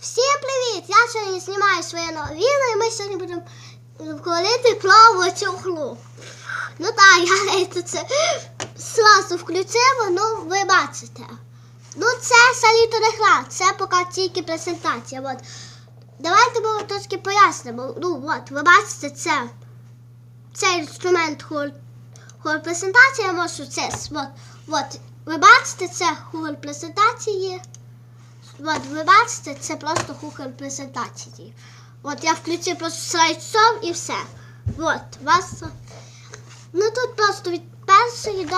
Всім привіт! Я сьогодні знімаю своє нове відео і ми сьогодні будемо вколити плаву чохлу. Ну так, я це сразу включила, ну ви бачите. Ну це саліто не гра, це поки тільки презентація. От. Давайте ми трошки пояснимо. Ну от, ви бачите це. Цей інструмент хор, хор презентація, можу це. От, от, ви бачите, це хор презентації. От, ви бачите, це просто кухар презентації. От я включив просто слайд-шоу і все. От, вас. Ну тут просто від першої до.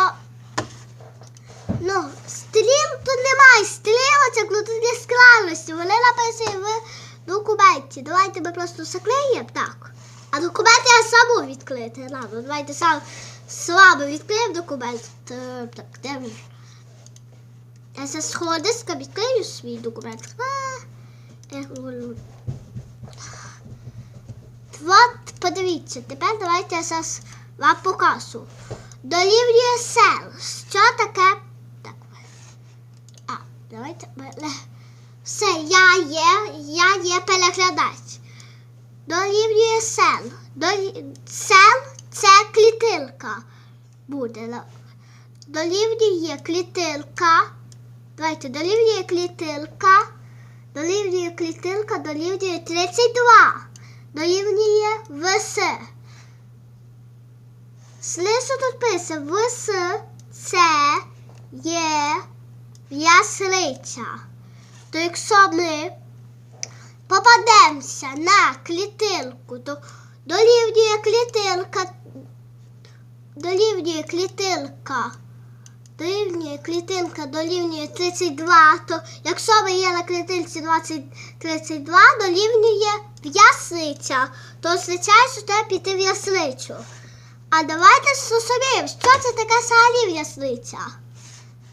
Ну, стріл тут немає стрілочок, ну тут є складності. Вони написані в документі. Давайте ми просто заклеїмо так. А документ я саму відкрити. Ладно, давайте сам слабо відкриємо документ. Е, Так, де? Свій документ. А, я говорю. От, подивіться, тепер давайте я зараз вам покажу. Дорівнює сел. Що таке? Так. А, давайте. Все, я є, я є переглядач. Дорівнює сел. Дорі... Сел це клітинка. Буде. да. Дорівнює клітинка. Давайте, дорівнює клітинка. Дорівнює клітинка, дорівнює 32. Дорівнює ВС. Знизу тут пише ВС це є в'ясниця. То якщо ми попадемося на клітинку, то дорівнює клітинка, дорівнює клітинка дорівнює клітинка дорівнює 32, то якщо ви є на клітинці 20, 32, дорівнює в'ясниця, то означає, що треба піти в ясницю. А давайте зрозуміємо, що це таке взагалі в'ясниця.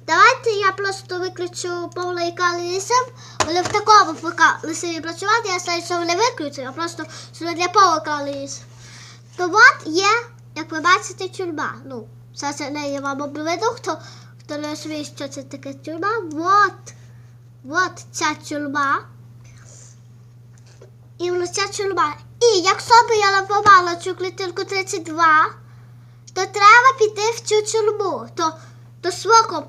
Давайте я просто виключу повний екран лісом, але в такому поки лисиві працювати, я знаю, що не виключу, а просто для повного екрану. То от є, як ви бачите, тюрма. Ну, зараз я не вам обведу, хто, хто не розуміє, що це таке тюрма. От, от ця тюрма. І воно ця тюрма. І якщо б я напомала цю клітинку 32, то треба піти в цю тюрму. То, то, свого,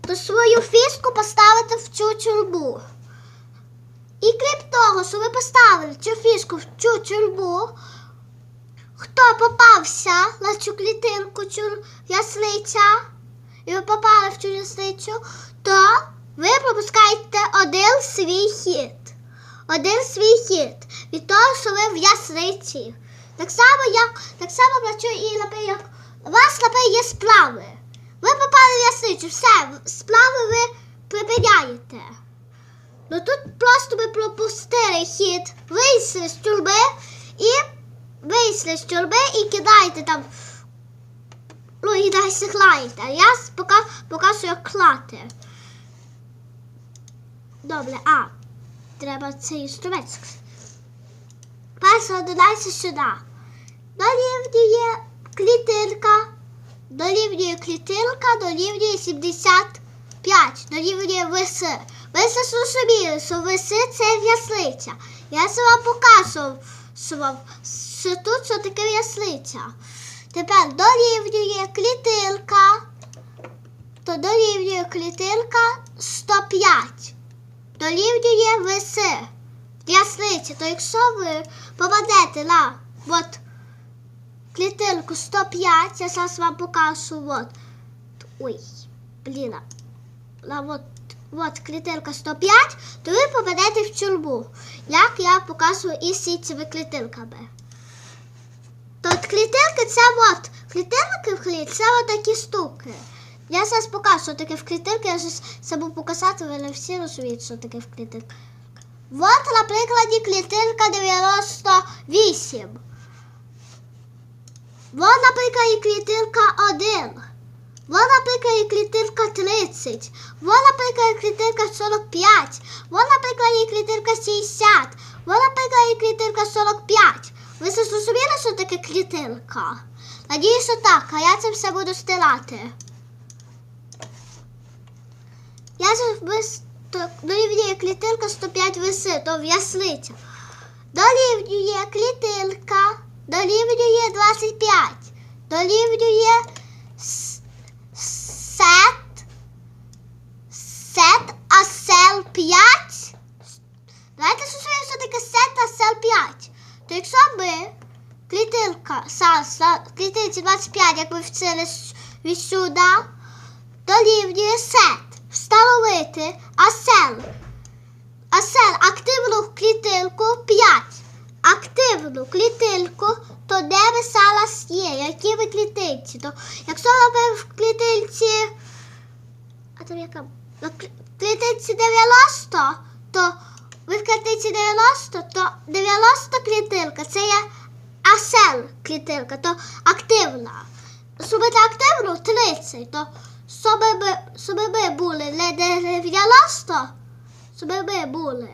то свою фішку поставити в цю тюрму. І крім того, що ви поставили цю фішку в цю тюрму, хто попався на цю клітинку, цю ясниця, і ви попали в цю ясницю, то ви пропускаєте один свій хід. Один свій хід від того, що ви в ясниці. Так само, як так само працює і наприклад, у вас наприклад, є сплави. Ви попали в ясницю, все, сплави ви припиняєте. Ну тут просто ви пропустили хід, вийшли з тюрми і вийшли з тюрми і кидаєте там. Ну і далі клаєте. А я покажу, як клати. Добре, а треба цей інструмент. Перше додайся сюди. Дорівнює клітинка. Дорівнює клітинка, дорівнює 75. Дорівнює вис. Ви все зрозуміли, що виси це в'ясниця. Я вам покажу, що, тут що таке в'ясниця. Тепер дорівнює клітинка. То дорівнює клітинка 105. Дорівнює виси. В'ясниця. То якщо ви попадете на от, клітинку 105, я зараз вам покажу. От. Ой, блін. На от, от клітинка 105, то ви попадете в тюрму. Як я показую із цими клітинками. То от клітинки це от. Клітинки в хліб це от такі штуки. Я зараз покажу, що таке в клітинки, я зараз забув показати, не всі розуміють, що таке в клітинках. От, на прикладі, клітинка 98. Вон, наприклад, клітинка 1. Вон, наприклад, клітинка 30. Вон, наприклад, клітинка 45. Вон, наприклад, клітинка 60. Вон, наприклад, клітинка 45. Ви це зрозуміли, що таке клітинка? Надіюсь, що так, а я це все буду стирати. Я дорівнює клітинка 105 виси, то в. Дорівнює клітинка, дорівнює 25. Дорівнює 225, як ви вчили відсюди, дорівнює сет. Встановити асел. Асел активну клітинку 5. Активну клітинку, то де весела є, які ви клітинці. То Якщо ви в клітинці. А там яка? В клітинці 90, то ви в клітинці 90, то 90 клітинка це є асел клітинка, то активна. Зробити активну 30, то щоб ми, були. Не 90, щоб ми були.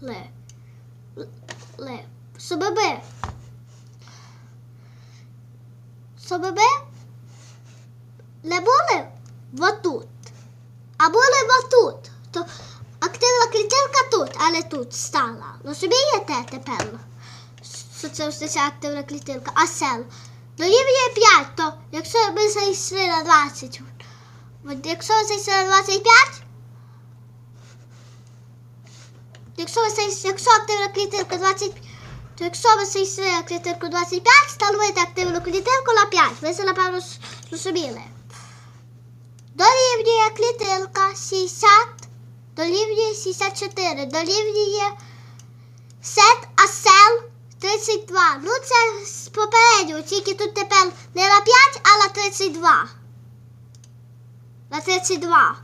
Ле, ле, щоб ми не були отут, а були отут, то активна клітинка тут, але тут стала. Розумієте тепер? Що це ця активна клітинка, а сел. Дорівнює 5, то якщо ми зайшли на 20, от якщо ви зайшли на 25, якщо ви зайшли, якщо активна клітинка 20, то якщо ви зайшли на клітинку 25, встановити активну клітинку на 5. Ви це, напевно, зрозуміли. Дорівнює клітинка 60, дорівнює 64, дорівнює сет асел 32. Ну це з попереднього, тільки тут тепер не на 5, а на 32. На 32.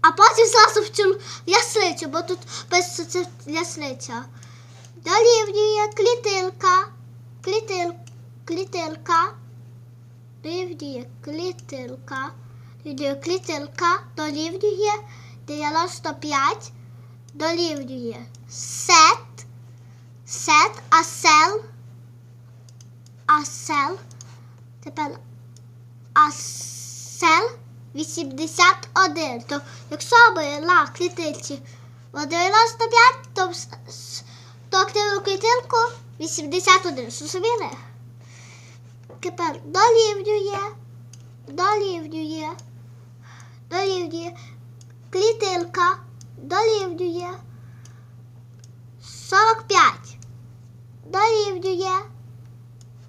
А потім зразу в цю яслицю, бо тут пише це яслиця. Дорівнює клітинка. Клітин, клітинка. Дорівнює клітинка. Дорівнює клітинка. Дорівнює 95. Дорівнює сет. Сет, асел. Асел. Тепер асел 81. То якщо ми на клітинці о 95, то, то активну клітинку 81. Зрозуміли? Тепер дорівнює, дорівнює, дорівнює клітинка, дорівнює 45. Дорівнює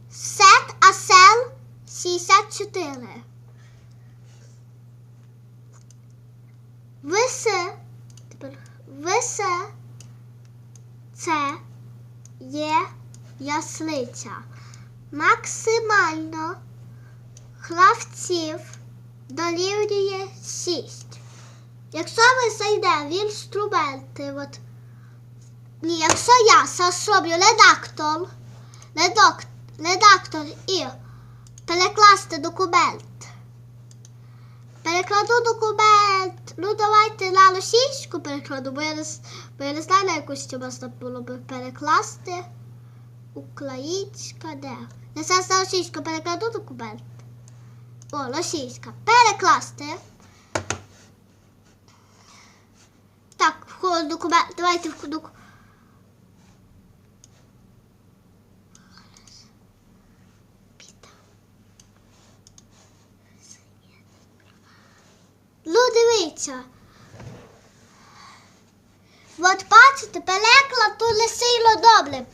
сет асел 64. Висе, тепер висе це є яслиця. Максимально гравців дорівнює 6. Якщо ми зайдемо в інструменти, от, ні, якщо я зроблю редактор, редак, редактор і перекласти документ. Перекладу документ. Ну давайте на російську перекладу, бо я не, бо я не знаю, на якусь можна було би перекласти. Українська де? Я зараз на російську перекладу документ. О, російська. Перекласти. Так, входить документ. Давайте в документ. Ну, дивіться. От бачите, переклад то не сильно добре.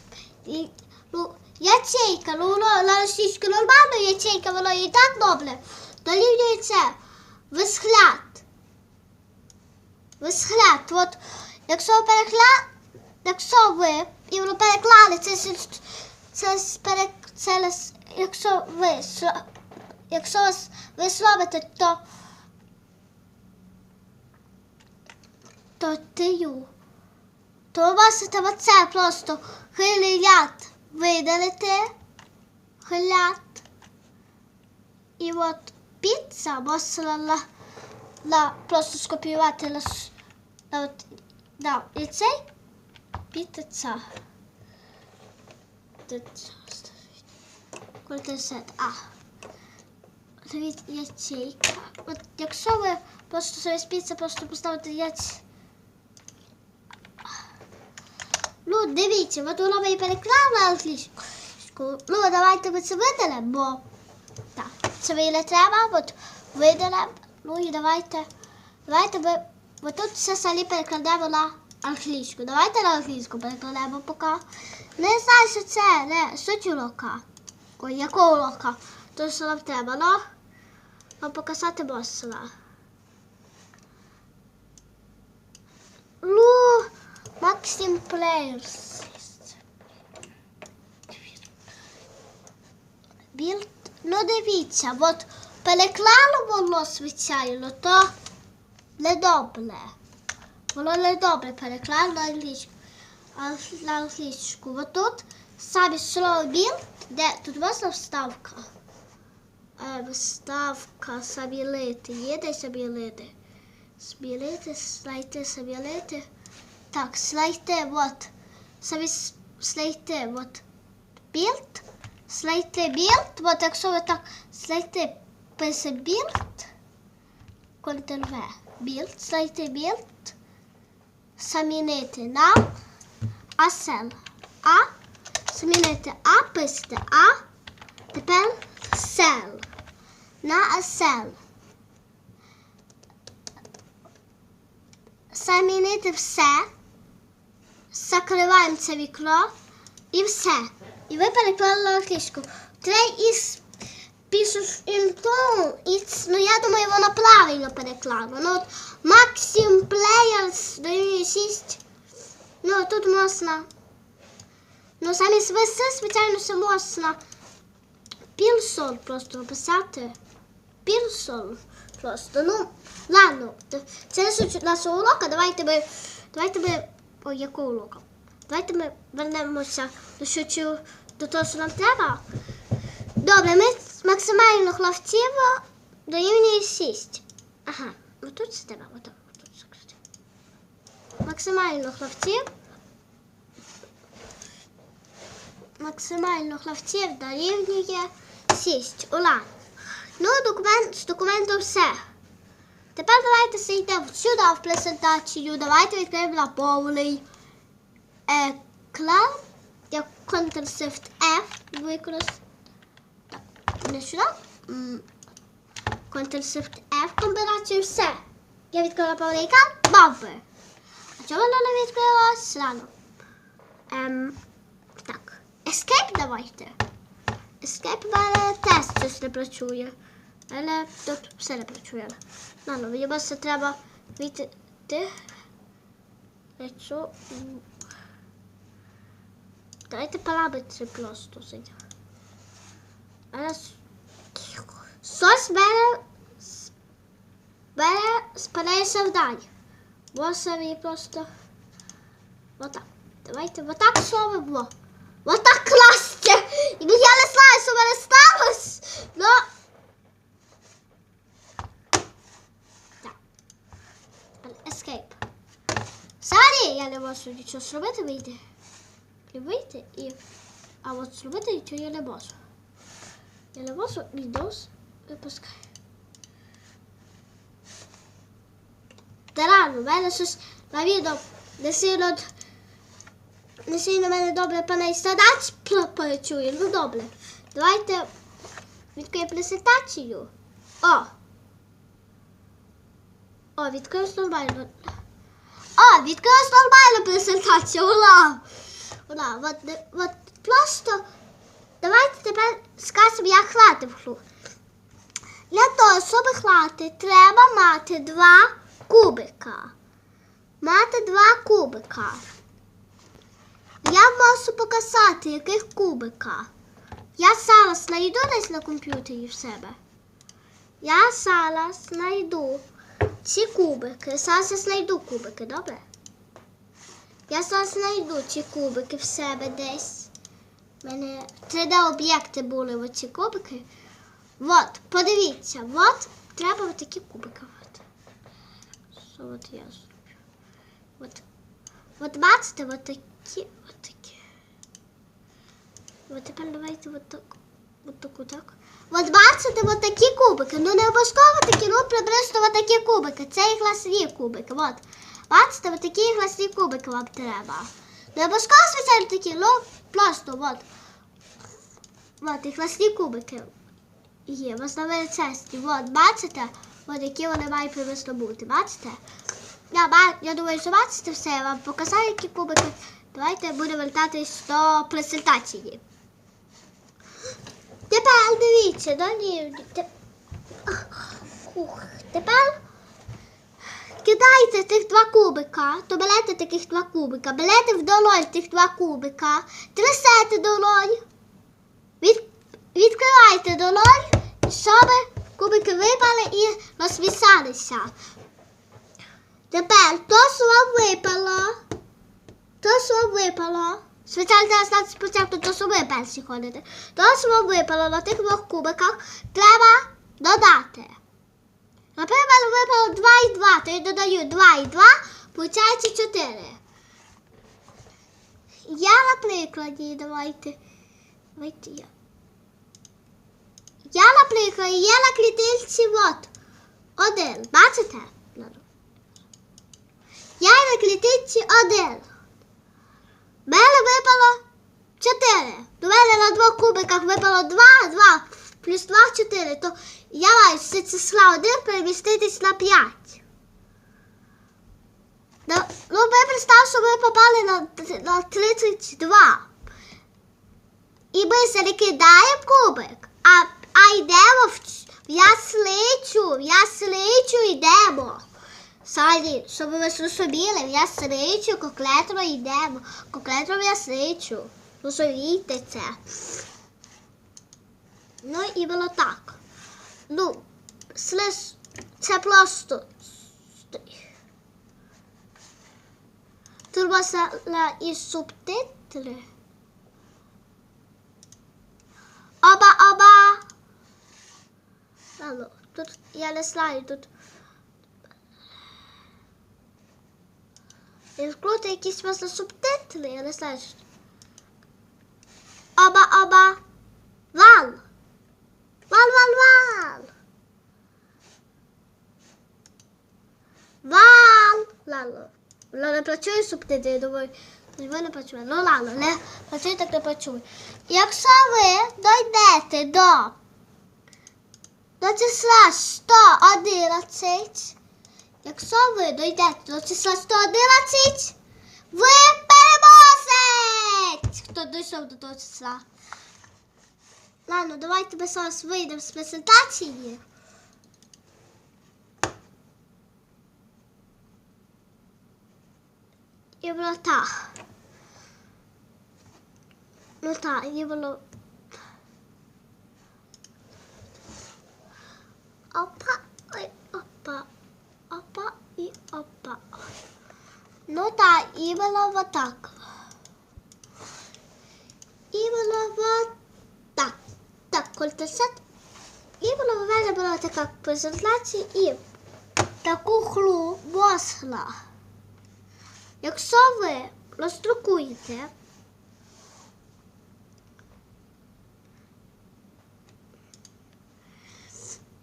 І, ну, ячейка, ну воно на російську нормально, ячейка, воно і так добре. Дорівнює це висхляд. Висхляд. От, якщо перекла... якщо ви і воно переклали, це, це, ж перек... це, якщо ви, якщо ви зробите, то то тию. То у вас треба це просто хиляд видалити. Хиляд. І от піца на, просто скопіювати на, на, на і цей піца. А. дивіться, ячейка. От якщо ви просто собі спіться, просто поставити яць. Ну, дивіться, от воно ви переклав на англійську. Ну, давайте ми це видалимо, бо так, це ви не треба, от видалимо. Ну і давайте. Давайте ми. От тут все самі перекладемо на англійську. Давайте на англійську перекладемо поки. Не знаю, що це, не суть урока. Ой, якого урока? То що нам треба, ну? Вам показати босса. Ну, Максим Players. Білд. Ну дивіться, от переклало воно звичайно, то недобре. Воно недобре переклало на англійську. На англійську. От тут самі слово білд, де тут можна вставка. Е, Вставка самілити. Є де самілити? Смілити, слайти, самілити. Так, слайти, от. Самі с- слайти, от. Білд. Слайти білд. От якщо ви так слайти пише білд. Ctrl-V. Білд, слайти білд. Замінити на асел. А. Замінити А, пишете А. Тепер сел. На асел. Замінити все. Закриваємо це вікно і все. І ви переклали на. Три із пишеш інтон, і ну я думаю, вона правильно переклала. Ну, от Maxim Players дорівнює 6. Ну, тут можна. Ну, самі свиси, звичайно, все можна. Пілсон просто написати. Пілсон просто. Ну, ладно. Це суть нашого урока. Давайте ми. Давайте ми. Якого урока? Давайте ми вернемося до що до того, що нам треба. Добре, ми максимально хлопців дорівнює 6. Ага, отут це треба, отут. Максимально хлопців. Максимально хлопців дорівнює 6. Ура. Ну, документ, з документом все. Тепер давайте зайдемо сюди в презентацію. Давайте відкриємо на повний екран. Я Ctrl-Shift F використаю. Так, не сюди. Ctrl-Shift F комбінацію все. Я відкрила повний екран. Бомби. А чого вона не відкрилась рано? Ем, так. Escape давайте. Escape в мене теж щось не працює. Але тут все не працює. Ну, ну, мені просто треба вийти. М, Давайте параметри просто зайдемо. Але с- щось бере, бере спадає завдання. Бо самі просто отак. Давайте отак слово було. Отак класти. І я не знаю, що мене сталося. Ну. Так. Escape. Взагалі я не можу нічого зробити, вийти. І вийти і. А от зробити нічого я не можу. Я не можу Windows випускати. Та рано, в мене щось на відео не сильно не сильно мене добре пане стадач працює. Ну добре. Давайте відкриємо презентацію. О! О, відкрилось нормально. О, відкрилась нормальна презентація. Ура! Ура! От, от просто давайте тепер скажемо, як хвати в гру. Для того, щоб хвати, треба мати два кубика. Мати два кубика. Я можу показати, яких кубика. Я зараз знайду десь на комп'ютері в себе. Я зараз знайду ці кубики. Зараз я знайду кубики, добре? Я зараз знайду ці кубики в себе десь. У мене 3D-об'єкти були оці кубики. От, подивіться, от треба отакі кубики. От. От я зроблю? От бачите, от такі, от такі. От тепер давайте от так. От таку так. От бачите, от такі кубики. Ну не обов'язково такі, ну приблизно от такі кубики. Це і гласні кубики. От. Бачите, от такі гласні кубики вам треба. Не обов'язково звичайно такі, ну просто от. От, і кубики є. Можна величезні. От, бачите? От які вони мають приблизно бути. Бачите? Я, я думаю, що бачите все, я вам показав, які кубики. Давайте будемо вертатись до презентації. Тепер дивіться, далі. Ух, Тепер кидайте тих два кубика, то берете таких два кубика, берете в долонь тих два кубика, трясете долонь, від, відкривайте долонь, щоб кубики випали і розмісалися. Тепер то, що вам випало, то, що вам випало. Звичайно, треба спочатку, то, що перші ходите. То, що випало на тих двох кубиках, треба додати. Наприклад, випало 2 і 2, то я додаю 2 і 2, виходить 4. Я на прикладі, давайте. Давайте я. Я, наприклад, є на клітинці от. Один. Бачите? Я на клітинці один. Мене випало 4. До мене на двох кубиках випало 2, 2 плюс 2 4. То я маю з числа 1 переміститись на 5. Да, ну, ми представ, що ми попали на, на 32. І ми перекидаємо кубик, а, а йдемо в, в ясличу, в ясличу йдемо. Салі, щоб ви зрозуміли, в ясричу, коклетро йдемо. Коклетро в ясричу. Розумієте це. Ну і було так. Ну, слиш, це просто. Тут можна і субтитри. Оба, оба. Алло, тут я не знаю, тут. Відкрути якісь можна субтитри, я не знаю. що. Оба, оба. Вал. Вал, вал. Лало. Лало не працює субтитри, я думаю, ви не працює. Ну ладно, не працює, так не працює. Якщо ви дойдете до, до числа 111, Якщо ви дойдете до числа 111, ви переможець! Хто дійшов до того числа? Ладно, давайте ми зараз вийдемо з презентації. І було так. Ну так, і було. Опа, ой, опа. Опа і опа. Ну і було вот так. І було вот так. Так, кольтесет. І було в мене була така презентація і таку хру можна. Якщо ви роздрукуєте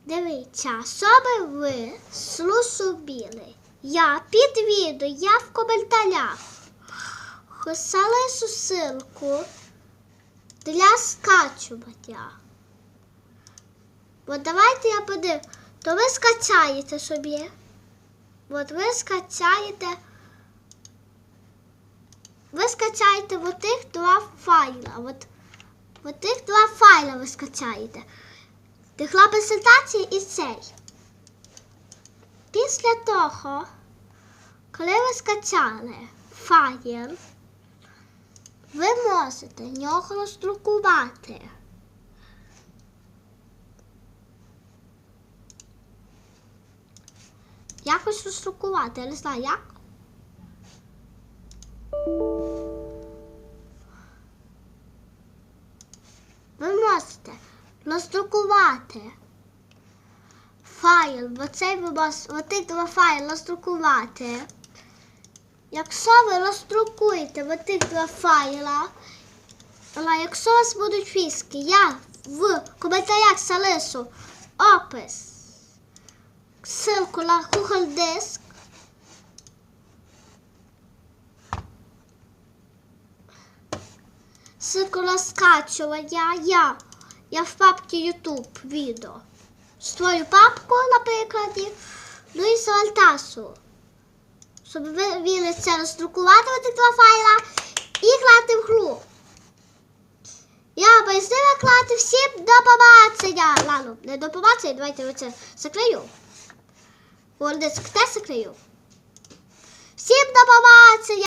Дивіться, щоб ви зрозуміли, я під відео, я в коментарях залишу ссылку для скачування. От давайте я подив, то ви скачаєте собі. От ви скачаєте. Ви скачаєте от тих два файла. От, от тих два файла ви скачаєте. Тихла презентація і цей. Після того, коли ви скачали файл, ви можете нього роздрукувати. Якось роздрукувати, я не знаю як. Ви можете роздрукувати файл, бо цей ви можете, оти два файли роздрукувати. Якщо ви роздрукуєте оти два файла, але якщо у вас будуть фіски, я в коментарях залишу опис. Ссылку на Google Диск. Ссылку на скачування. Я, я в папці YouTube відео. Створю папку, наприклад, ну і Савантасу. Щоб ви це роздрукувати ці два файла і грати в гру. Я ними клати всім до побачення. Ладно, не до побачення, давайте оце закрию. О, диск те закрию. Всім до побачення.